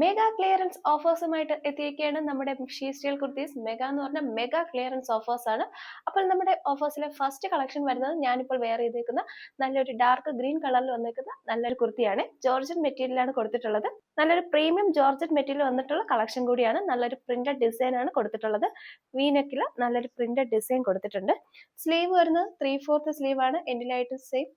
Mega clearance ഓഫേഴ്സുമായിട്ട് എത്തിയിരിക്കുകയാണ് നമ്മുടെ she steel kurtis mega എന്ന് പറഞ്ഞാൽ മെഗാ ക്ലിയറൻസ് ഓഫേഴ്സ് ആണ്. അപ്പോൾ നമ്മുടെ ഓഫേഴ്സിലെ ഫസ്റ്റ് കളക്ഷൻ വരുന്നത് ഞാനിപ്പോൾ വെയർ ചെയ്തേക്കുന്ന നല്ലൊരു ഡാർക്ക് ഗ്രീൻ കളറിൽ വന്നിരിക്കുന്ന നല്ലൊരു കുർത്തിയാണ്. ജോർജൻ മെറ്റീരിയലാണ് കൊടുത്തിട്ടുള്ളത്. നല്ലൊരു പ്രീമിയം ജോർജൻ മെറ്റീരിയൽ വന്നിട്ടുള്ള കളക്ഷൻ കൂടിയാണ്. നല്ലൊരു പ്രിന്റഡ് ഡിസൈൻ ആണ് കൊടുത്തിട്ടുള്ളത്. വീനക്കിൽ നല്ലൊരു പ്രിന്റഡ് ഡിസൈൻ കൊടുത്തിട്ടുണ്ട്. സ്ലീവ് വരുന്നത് ത്രീ ഫോർത്ത് സ്ലീവ് ആണ് എൻഡിലായിട്ട് സെയിം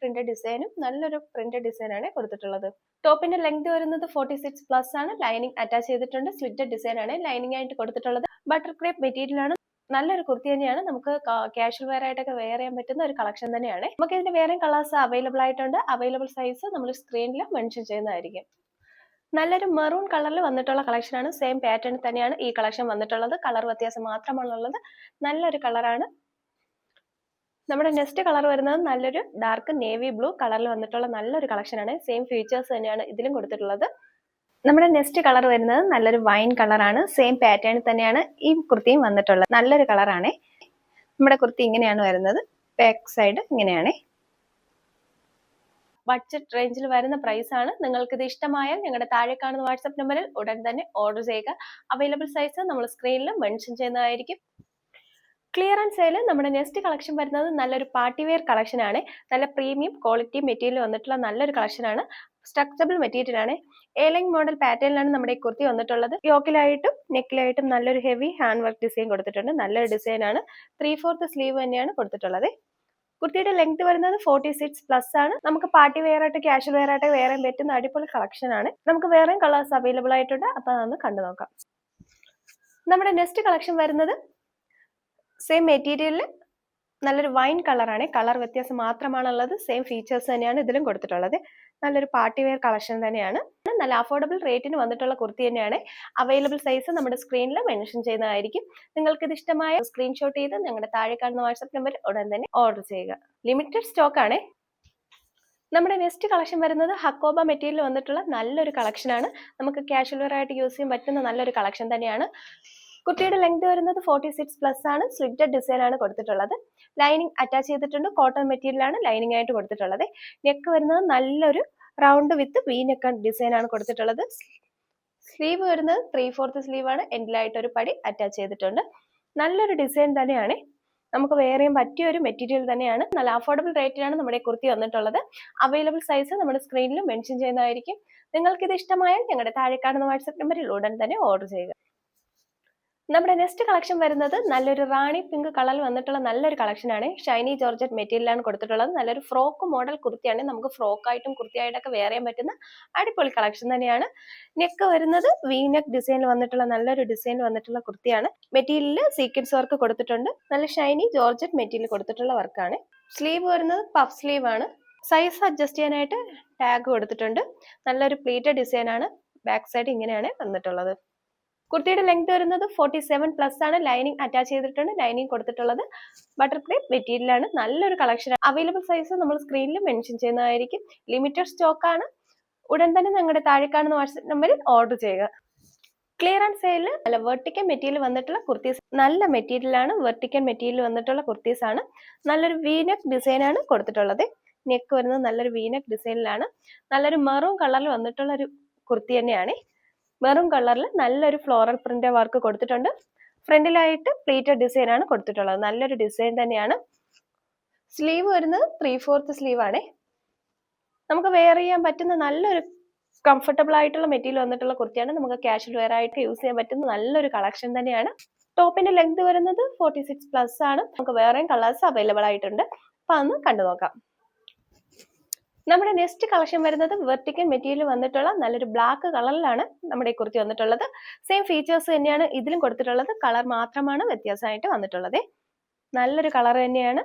പ്രിന്റഡ് ഡിസൈനും നല്ലൊരു പ്രിന്റഡ് ഡിസൈനാണ് കൊടുത്തിട്ടുള്ളത്. ടോപ്പിന്റെ ലെങ്ത് വരുന്നത് ഫോർട്ടി സിക്സ് പ്ലസ് ആണ്. ലൈനിങ് അറ്റാച്ച് ചെയ്തിട്ടുണ്ട്. സ്ലിറ്റഡ് ഡിസൈനാണ് ലൈനിങ് ആയിട്ട് കൊടുത്തിട്ടുള്ളത്. ബട്ടർ ക്രേപ്പ് മെറ്റീരിയൽ ആണ്. നല്ലൊരു കുർത്തി തന്നെയാണ്. നമുക്ക് കാഷ്വൽ വെയർ ആയിട്ടൊക്കെ വെയർ ചെയ്യാൻ പറ്റുന്ന ഒരു കളക്ഷൻ തന്നെയാണ്. നമുക്ക് ഇതിന്റെ വേറെ കളേഴ്സ് അവൈലബിൾ ആയിട്ടുണ്ട്. അവൈലബിൾ സൈസ് നമ്മൾ സ്ക്രീനിൽ മെൻഷൻ ചെയ്യുന്നതായിരിക്കും. നല്ലൊരു മെറൂൺ കളറിൽ വന്നിട്ടുള്ള കളക്ഷനാണ് സെയിം പാറ്റേൺ തന്നെയാണ് ഈ കളക്ഷൻ വന്നിട്ടുള്ളത്. കളർ വ്യത്യാസം മാത്രമാണുള്ളത്. നല്ലൊരു കളറാണ് നമ്മുടെ നെക്സ്റ്റ് കളർ വരുന്നത് നല്ലൊരു ഡാർക്ക് നേവി ബ്ലൂ കളറിൽ വന്നിട്ടുള്ള നല്ലൊരു കളക്ഷൻ ആണ്. സെയിം ഫീച്ചേഴ്സ് തന്നെയാണ് ഇതിലും കൊടുത്തിട്ടുള്ളത്. നമ്മുടെ നെക്സ്റ്റ് കളർ വരുന്നത് നല്ലൊരു വൈൻ കളറാണ് സെയിം പാറ്റേണിൽ തന്നെയാണ് ഈ കുർത്തിയും വന്നിട്ടുള്ളത്. നല്ലൊരു കളറാണ് നമ്മുടെ കുർത്തി ഇങ്ങനെയാണ് വരുന്നത്. ബാക്ക് സൈഡ് ഇങ്ങനെയാണ്. ബഡ്ജറ്റ് റേഞ്ചിൽ വരുന്ന പ്രൈസ് ആണ്. നിങ്ങൾക്ക് ഇത് ഇഷ്ടമായാൽ ഞങ്ങളുടെ താഴെ കാണുന്ന വാട്സ്ആപ്പ് നമ്പറിൽ ഉടൻ തന്നെ ഓർഡർ ചെയ്യുക. അവൈലബിൾ സൈസ് നമ്മൾ സ്ക്രീനിൽ മെൻഷൻ ചെയ്യുന്നതായിരിക്കും. ക്ലിയറൻസ് സെയിൽ നമ്മുടെ നെക്സ്റ്റ് കളക്ഷൻ വരുന്നത് നല്ലൊരു പാർട്ടി വെയർ കളക്ഷൻ ആണ്. നല്ല പ്രീമിയം ക്വാളിറ്റി മെറ്റീരിയൽ വന്നിട്ടുള്ള നല്ലൊരു കളക്ഷൻ ആണ്. സ്ട്രക്ചബിൾ മെറ്റീരിയൽ ആണ്. ഏലൈൻ മോഡൽ പാറ്റേണിലാണ് നമ്മുടെ ഈ കുർത്തി വന്നിട്ടുള്ളത്. യോക്കിലായിട്ടും നെക്കിലായിട്ടും നല്ലൊരു ഹെവി ഹാൻഡ് വർക്ക് ഡിസൈൻ കൊടുത്തിട്ടുണ്ട്. നല്ലൊരു ഡിസൈൻ ആണ്. ത്രീ ഫോർത്ത് സ്ലീവ് തന്നെയാണ് കൊടുത്തിട്ടുള്ളത്. കുർത്തിയുടെ ലെങ്ത് വരുന്നത് ഫോർട്ടി സിക്സ് പ്ലസ് ആണ്. നമുക്ക് പാർട്ടി വെയർ ആയിട്ട് ക്യാഷ്വൽ വെയർ ആയിട്ട് വേറെ പറ്റുന്ന അടിപൊളി കളക്ഷൻ ആണ്. നമുക്ക് വേറെയും കളേഴ്സ് അവൈലബിൾ ആയിട്ടുണ്ട്. അപ്പൊ അതൊന്ന് കണ്ടു നോക്കാം നമ്മുടെ നെക്സ്റ്റ് കളക്ഷൻ വരുന്നത് സെയിം മെറ്റീരിയലിൽ നല്ലൊരു വൈൻ കളറാണ് കളർ വ്യത്യാസം മാത്രമാണുള്ളത്. സെയിം ഫീച്ചേഴ്സ് തന്നെയാണ് ഇതിലും കൊടുത്തിട്ടുള്ളത്. നല്ലൊരു പാർട്ടി വെയർ കളക്ഷൻ തന്നെയാണ്. നല്ല അഫോർഡബിൾ റേറ്റിന് വന്നിട്ടുള്ള കുർത്തി തന്നെയാണ്. അവൈലബിൾ സൈസ് നമ്മുടെ സ്ക്രീനിൽ മെൻഷൻ ചെയ്യുന്നതായിരിക്കും. നിങ്ങൾക്ക് ഇത് ഇഷ്ടമായ സ്ക്രീൻഷോട്ട് ചെയ്ത് ഞങ്ങളുടെ താഴെ കാണുന്ന വാട്സപ്പ് നമ്പർ ഉടൻ തന്നെ ഓർഡർ ചെയ്യുക. ലിമിറ്റഡ് സ്റ്റോക്ക് ആണ്. നമ്മുടെ നെക്സ്റ്റ് കളക്ഷൻ വരുന്നത് ഹക്കോബ മെറ്റീരിയൽ വന്നിട്ടുള്ള നല്ലൊരു കളക്ഷൻ ആണ്. നമുക്ക് കാഷ്വൽ വെയർ ആയിട്ട് യൂസ് ചെയ്യാൻ പറ്റുന്ന നല്ലൊരു കളക്ഷൻ തന്നെയാണ്. കുട്ടിയുടെ ലെങ്ത് വരുന്നത് ഫോർട്ടി സിക്സ് പ്ലസ് ആണ്. സ്ലിറ്റഡ് ഡിസൈൻ ആണ് കൊടുത്തിട്ടുള്ളത്. ലൈനിങ് അറ്റാച്ച് ചെയ്തിട്ടുണ്ട്. കോട്ടൺ മെറ്റീരിയൽ ആണ് ലൈനിങ് ആയിട്ട് കൊടുത്തിട്ടുള്ളത്. നെക്ക് വരുന്നത് നല്ലൊരു round with V neck design ആണ് കൊടുത്തിട്ടുള്ളത്. സ്ലീവ് വരുന്നത് ത്രീ ഫോർത്ത് സ്ലീവ് ആണ്. എൻഡിലായിട്ട് ഒരു പടി അറ്റാച്ച് ചെയ്തിട്ടുണ്ട്. നല്ലൊരു ഡിസൈൻ തന്നെയാണ്. നമുക്ക് വേറെയും പറ്റിയ ഒരു മെറ്റീരിയൽ തന്നെയാണ്. നല്ല അഫോർഡബിൾ റേറ്റിലാണ് നമ്മുടെ കുർത്തി വന്നിട്ടുള്ളത്. അവൈലബിൾ സൈസ് നമ്മുടെ സ്ക്രീനിൽ മെൻഷൻ ചെയ്യുന്നതായിരിക്കും. നിങ്ങൾക്ക് ഇത് ഇഷ്ടമായാൽ ഞങ്ങളുടെ താഴെ കാണുന്ന വാട്സ്ആപ്പ് നമ്പറിൽ ഉടൻ തന്നെ ഓർഡർ ചെയ്യുക. നമ്മുടെ നെക്സ്റ്റ് കളക്ഷൻ വരുന്നത് നല്ലൊരു റാണി പിങ്ക് കളറിൽ വന്നിട്ടുള്ള നല്ലൊരു കളക്ഷൻ ആണ്. ഷൈനി ജോർജറ്റ് മെറ്റീരിയലാണ് കൊടുത്തിട്ടുള്ളത്. നല്ലൊരു ഫ്രോക്ക് മോഡൽ കുർത്തിയാണ്. നമുക്ക് ഫ്രോക്കായിട്ടും കുർത്തിയായിട്ടൊക്കെ ചെയ്യാൻ പറ്റുന്ന അടിപൊളി കളക്ഷൻ തന്നെയാണ്. നെക്ക് വരുന്നത് വി നെക്ക് ഡിസൈനിൽ വന്നിട്ടുള്ള നല്ലൊരു ഡിസൈൻ വന്നിട്ടുള്ള കുർത്തിയാണ്. മെറ്റീരിയലിൽ സീക്വൻസ് വർക്ക് കൊടുത്തിട്ടുണ്ട്. നല്ല ഷൈനി ജോർജറ്റ് മെറ്റീരിയൽ കൊടുത്തിട്ടുള്ള വർക്കാണ് സ്ലീവ് വരുന്നത് പഫ് സ്ലീവ് ആണ്. സൈസ് അഡ്ജസ്റ്റ് ചെയ്യാനായിട്ട് ടാഗ് കൊടുത്തിട്ടുണ്ട്. നല്ലൊരു പ്ലീറ്റഡ് ഡിസൈനാണ് ബാക്ക് സൈഡ് ഇങ്ങനെയാണ് വന്നിട്ടുള്ളത്. കുർത്തിയുടെ ലെങ്ത് വരുന്നത് ഫോർട്ടി സെവൻ പ്ലസ് ആണ്. ലൈനിങ് അറ്റാച്ച് ചെയ്തിട്ടുണ്ട്. ലൈനിങ് കൊടുത്തിട്ടുള്ളത് ബട്ടർഫ്ലൈ മെറ്റീരിയലാണ് നല്ലൊരു കളക്ഷൻ അവൈലബിൾ സൈസ് നമ്മൾ സ്ക്രീനിൽ മെൻഷൻ ചെയ്യുന്നതായിരിക്കും. ലിമിറ്റഡ് സ്റ്റോക്ക് ആണ്. ഉടൻ തന്നെ ഞങ്ങളുടെ താഴെ കാണുന്ന വാട്സപ്പ് നമ്പറിൽ ഓർഡർ ചെയ്യുക. ക്ലിയർ ആൻഡ് സെയിലിൽ നല്ല വെർട്ടിക്കൽ മെറ്റീരിയൽ വന്നിട്ടുള്ള കുർത്തീസ്. നല്ല മെറ്റീരിയൽ ആണ്. വെർട്ടിക്കൽ മെറ്റീരിയൽ വന്നിട്ടുള്ള കുർത്തീസ് ആണ്. നല്ലൊരു വീനക് ഡിസൈൻ ആണ് കൊടുത്തിട്ടുള്ളത്. നെക്ക് വരുന്നത് നല്ലൊരു വീനക് ഡിസൈനിലാണ് നല്ലൊരു മെറൂൺ കളറിൽ വന്നിട്ടുള്ള ഒരു കുർത്തി തന്നെയാണ്. മെറൂൺ കളറിൽ നല്ലൊരു ഫ്ലോറൽ പ്രിന്റ് വർക്ക് കൊടുത്തിട്ടുണ്ട്. ഫ്രണ്ടിലായിട്ട് പ്ലേറ്റഡ് ഡിസൈൻ ആണ് കൊടുത്തിട്ടുള്ളത്. നല്ലൊരു ഡിസൈൻ തന്നെയാണ്. സ്ലീവ് വരുന്നത് ത്രീ ഫോർത്ത് സ്ലീവ് ആണേ. നമുക്ക് വെയർ ചെയ്യാൻ പറ്റുന്ന നല്ലൊരു കംഫർട്ടബിൾ ആയിട്ടുള്ള മെറ്റീരിയൽ വന്നിട്ടുള്ള കുർത്തിയാണ്. നമുക്ക് കാഷ്വൽ വെയർ ആയിട്ട് യൂസ് ചെയ്യാൻ പറ്റുന്ന നല്ലൊരു കളക്ഷൻ തന്നെയാണ്. ടോപ്പിന്റെ ലെങ്ത് വരുന്നത് ഫോർട്ടി സിക്സ് പ്ലസ് ആണ്. നമുക്ക് വേറെയും കളേഴ്സ് അവൈലബിൾ ആയിട്ടുണ്ട്. അപ്പൊ അന്ന് കണ്ടു നോക്കാം നമ്മുടെ നെക്സ്റ്റ് കളക്ഷൻ വരുന്നത് വെർട്ടിക്കൽ മെറ്റീരിയൽ വന്നിട്ടുള്ള നല്ലൊരു ബ്ലാക്ക് കളറിലാണ് നമ്മുടെ കുർത്തി വന്നിട്ടുള്ളത്. സെയിം ഫീച്ചേഴ്സ് തന്നെയാണ് ഇതിലും കൊടുത്തിട്ടുള്ളത്. കളർ മാത്രമാണ് വ്യത്യാസമായിട്ട് വന്നിട്ടുള്ളത്. നല്ലൊരു കളർ തന്നെയാണ്.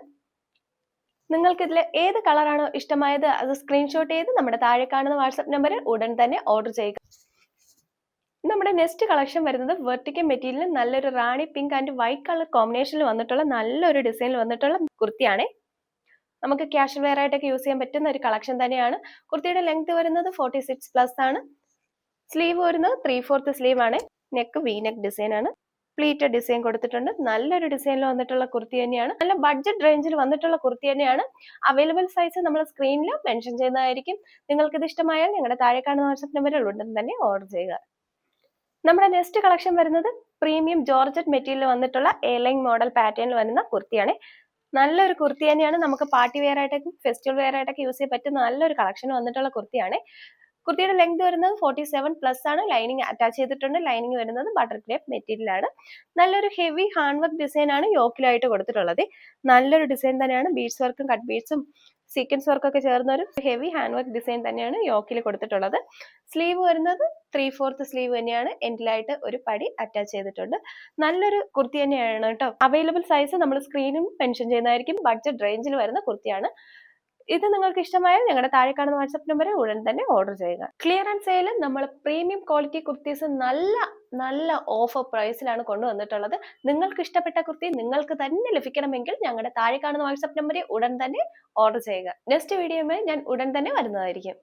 നിങ്ങൾക്ക് ഇതിൽ ഏത് കളറാണോ ഇഷ്ടമായത് അത് സ്ക്രീൻഷോട്ട് ചെയ്ത് നമ്മുടെ താഴെ കാണുന്ന വാട്സപ്പ് നമ്പറിൽ ഉടൻ തന്നെ ഓർഡർ ചെയ്യുക. നമ്മുടെ നെക്സ്റ്റ് കളക്ഷൻ വരുന്നത് വെർട്ടിക്കൽ മെറ്റീരിയലിൽ നല്ലൊരു rani pink and white colour കോമ്പിനേഷനിൽ വന്നിട്ടുള്ള നല്ലൊരു ഡിസൈനിൽ വന്നിട്ടുള്ള കുർത്തിയാണ്. നമുക്ക് ക്യാഷ് വെയർ ആയിട്ടൊക്കെ യൂസ് ചെയ്യാൻ പറ്റുന്ന ഒരു കളക്ഷൻ തന്നെയാണ്. കുർത്തിയുടെ ലെങ്ത് വരുന്നത് ഫോർട്ടി സിക്സ് പ്ലസ് ആണ്. സ്ലീവ് വരുന്നത് ത്രീ ഫോർത്ത് സ്ലീവ് ആണ്. നെക്ക് വി നെക്ക് ഡിസൈൻ ആണ്. പ്ലീറ്റ് ഡിസൈൻ കൊടുത്തിട്ടുണ്ട്. നല്ലൊരു ഡിസൈനിൽ വന്നിട്ടുള്ള കുർത്തി തന്നെയാണ്. നല്ല ബഡ്ജറ്റ് റേഞ്ചിൽ വന്നിട്ടുള്ള കുർത്തി തന്നെയാണ്. അവൈലബിൾ സൈസ് നമ്മൾ സ്ക്രീനിൽ മെൻഷൻ ചെയ്യുന്നതായിരിക്കും. നിങ്ങൾക്ക് ഇത് ഇഷ്ടമായാൽ ഞങ്ങളുടെ താഴെ കാണുന്ന വാട്സപ്പ് നമ്പറിൽ ഉടൻ തന്നെ ഓർഡർ ചെയ്യുക. നമ്മുടെ നെക്സ്റ്റ് കളക്ഷൻ വരുന്നത് പ്രീമിയം ജോർജറ്റ് മെറ്റീരിയൽ വന്നിട്ടുള്ള എലൈൻ മോഡൽ പാറ്റേണിൽ വരുന്ന കുർത്തിയാണ്. നല്ലൊരു കുർത്തി തന്നെയാണ്. നമുക്ക് പാർട്ടി വെയർ ആയിട്ടൊക്കെ ഫെസ്റ്റിവൽ വെയർ ആയിട്ടൊക്കെ യൂസ് ചെയ്യാൻ പറ്റുന്ന നല്ലൊരു കളക്ഷൻ വന്നിട്ടുള്ള കുർത്തിയാണ്. കുർത്തിയുടെ ലെങ്ത് വരുന്നത് ഫോർട്ടി സെവൻ പ്ലസ് ആണ്. ലൈനിങ് അറ്റാച്ച് ചെയ്തിട്ടുണ്ട്. ലൈനിങ് വരുന്നത് ബട്ടർ ക്രേപ്പ് മെറ്റീരിയൽ ആണ്. നല്ലൊരു ഹെവി ഹാൻഡ് വർക്ക് ഡിസൈൻ ആണ് യോക്കിലായിട്ട് കൊടുത്തിട്ടുള്ളത്. നല്ലൊരു ഡിസൈൻ തന്നെയാണ്. ബീഡ്സ് വർക്കും കട്ട് ബീഡ്സും സീക്വൻസ് വർക്കൊക്കെ ചേർന്ന ഒരു ഹെവി ഹാൻഡ് വർക്ക് ഡിസൈൻ തന്നെയാണ് യോക്കിൽ കൊടുത്തിട്ടുള്ളത്. സ്ലീവ് വരുന്നത് ത്രീ ഫോർത്ത് സ്ലീവ് തന്നെയാണ്. എൻഡിലായിട്ട് ഒരു പടി അറ്റാച്ച് ചെയ്തിട്ടുണ്ട്. നല്ലൊരു കുർത്തി തന്നെയാണ് കേട്ടോ. അവൈലബിൾ സൈസ് നമ്മൾ സ്ക്രീനും മെൻഷൻ ചെയ്യുന്നതായിരിക്കും. ബഡ്ജറ്റ് റേഞ്ചിൽ വരുന്ന കുർത്തിയാണ്. ഇത് നിങ്ങൾക്ക് ഇഷ്ടമായാൽ ഞങ്ങളുടെ താഴെ കാണുന്ന വാട്സപ്പ് നമ്പറിൽ ഉടൻ തന്നെ ഓർഡർ ചെയ്യുക. ക്ലിയറൻസ് സെയിൽ നമ്മൾ പ്രീമിയം ക്വാളിറ്റി കുർത്തീസ് നല്ല നല്ല ഓഫർ പ്രൈസിലാണ് കൊണ്ടുവന്നിട്ടുള്ളത്. നിങ്ങൾക്ക് ഇഷ്ടപ്പെട്ട കുർത്തി നിങ്ങൾക്ക് തന്നെ ലഭിക്കണമെങ്കിൽ ഞങ്ങളുടെ താഴെ കാണുന്ന വാട്സപ്പ് നമ്പറിൽ ഉടൻ തന്നെ ഓർഡർ ചെയ്യുക. നെക്സ്റ്റ് വീഡിയോയുമായി ഞാൻ ഉടൻ തന്നെ വരുന്നതായിരിക്കും.